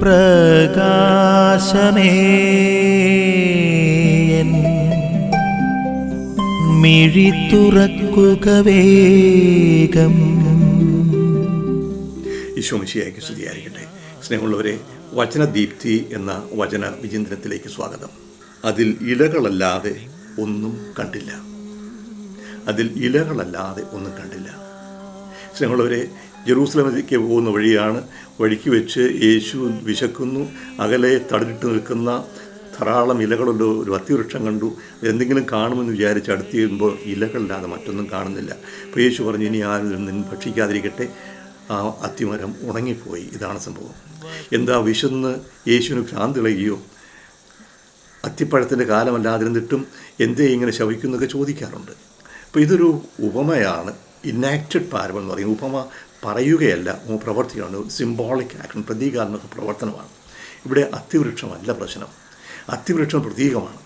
പ്രകാശമേ. മിഴി തുറക്കുക വേഗം. ഈശോമിശിയായിക്ക് സ്തുതിയായിരിക്കട്ടെ. സ്നേഹമുള്ളവരെ വചനദീപ്തി എന്ന വചന വിചിന്തനത്തിലേക്ക് സ്വാഗതം. അതിൽ ഇലകളല്ലാതെ ഒന്നും കണ്ടില്ല. അതിൽ ഇലകളല്ലാതെ ഒന്നും കണ്ടില്ല. സ്നേഹമുള്ളവരെ ജെറൂസലമിലേക്ക് പോകുന്ന വഴിയാണ്. വഴിക്ക് വെച്ച് യേശു വിശക്കുന്നു. അകലെ തടഞ്ഞിട്ട് നിൽക്കുന്ന ധാരാളം ഇലകളുള്ള ഒരു അത്തിവൃക്ഷം കണ്ടു. എന്തെങ്കിലും കാണുമെന്ന് വിചാരിച്ച് അടുത്ത് ചെയ്യുമ്പോൾ ഇലകളില്ലാതെ മറ്റൊന്നും കാണുന്നില്ല. അപ്പോൾ യേശു പറഞ്ഞു ഇനി ആരും നിന്ന് ഭക്ഷിക്കാതിരിക്കട്ടെ. ആ അത്തിമരം ഉണങ്ങിപ്പോയി. ഇതാണ് സംഭവം. എന്താ വിശന്ന് യേശുവിന് ഭ്രാന്തിളകിയോ അത്തിപ്പഴത്തിന്റെ കാലമല്ലാതിരുന്നിട്ടും എന്തേ ഇങ്ങനെ ശവിക്കുന്നൊക്കെ ചോദിക്കാറുണ്ട്. അപ്പോൾ ഇതൊരു ഉപമയാണ്. ഇന്നാക്റ്റഡ് പാരം എന്ന് പറയും. ഉപമ പറയുകയല്ല പ്രവർത്തിക്കുകയാണ്. സിംബോളിക് ആക്ഷൻ പ്രതീകാത്മക പ്രവർത്തനമാണ്. ഇവിടെ അത്തിവൃക്ഷമല്ല പ്രശ്നം. അത്തിവൃക്ഷം പ്രതീകമാണ്.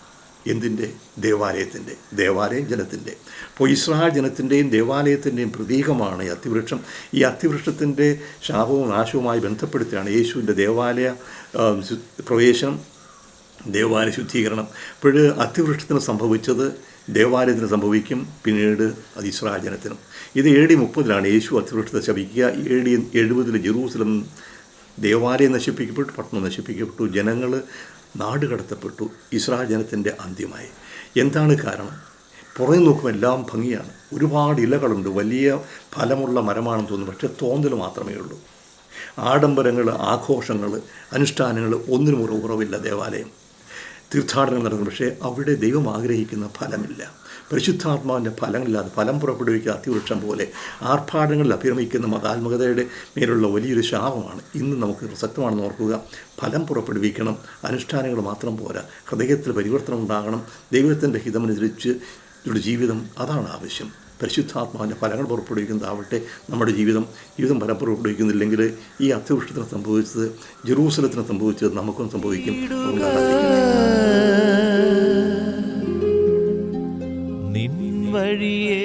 എന്തിന്റെ? ദേവാലയത്തിന്റെ ദേവാലയം ജനത്തിന്റെ അപ്പോൾ ഇസ്രായേൽ ജനത്തിന്റെയും ദേവാലയത്തിന്റെയും പ്രതീകമാണ് ഈ അത്തിവൃക്ഷം ഈ അത്തിവൃക്ഷത്തിന്റെ ശാപവും നാശവുമായി ബന്ധപ്പെടുത്തിയാണ് യേശുവിന്റെ ദേവാലയ പ്രവേശനം ദേവാലയ ശുദ്ധീകരണം. അപ്പോൾ അത്തിവൃക്ഷത്തിന് സംഭവിച്ചത് ദേവാലയത്തിന് സംഭവിക്കും പിന്നീട് അത് ഇസ്രാചനത്തിനും ഇത് എ ഡി മുപ്പതിലാണ് യേശു അത്യവൃഷ്ടത ശപിക്കുക. എ ഡി എഴുപതിൽ ജെറൂസലം ദേവാലയം നശിപ്പിക്കപ്പെട്ടു പട്ടണം നശിപ്പിക്കപ്പെട്ടു ജനങ്ങൾ നാട് കടത്തപ്പെട്ടു ഇസ്രായേൽ അന്ത്യമായി. എന്താണ് കാരണം? പുറമെ നോക്കുമ്പോൾ എല്ലാം ഭംഗിയാണ്. ഒരുപാട് ഇലകളുണ്ട് വലിയ ഫലമുള്ള മരമാണെന്ന് തോന്നുന്നു പക്ഷേ തോന്നൽ മാത്രമേ ഉള്ളൂ. ആഡംബരങ്ങൾ ആഘോഷങ്ങൾ അനുഷ്ഠാനങ്ങൾ ഒന്നിനും ഉറവില്ല ദേവാലയം. തീർത്ഥാടനം നടന്നു പക്ഷേ അവിടെ ദൈവം ആഗ്രഹിക്കുന്ന ഫലമില്ല. പരിശുദ്ധാത്മാവിന്റെ ഫലങ്ങളില്ലാതെ ഫലം പുറപ്പെടുവിക്കുക അതിവൃക്ഷം പോലെ ആർഭാടങ്ങളിൽ അഭിരമിക്കുന്ന മതാത്മകതയുടെ മേലുള്ള വലിയൊരു ശാപമാണ്. ഇന്ന് നമുക്ക് പ്രസക്തമാണെന്ന് ഓർക്കുക. ഫലം പുറപ്പെടുവിക്കണം. അനുഷ്ഠാനങ്ങൾ മാത്രം പോരാ. ഹൃദയത്തിൽ പരിവർത്തനം ഉണ്ടാകണം. ദൈവത്തിന്റെ ഹിതമനുസരിച്ച് ഒരു ജീവിതം അതാണ് ആവശ്യം. പരിശുദ്ധാത്മാവിന്റെ ഫലങ്ങൾ പുറപ്പെടുവിക്കുന്നതാവട്ടെ നമ്മുടെ ജീവിതം. ജീവിതം ഫലം പുറപ്പെടുവിക്കുന്നില്ലെങ്കിൽ ഈ അത്യവൃഷ്ടത്തിന് സംഭവിച്ചത് ജെറൂസലത്തിന് സംഭവിച്ചത് നമുക്കും സംഭവിക്കും. വഴിയേ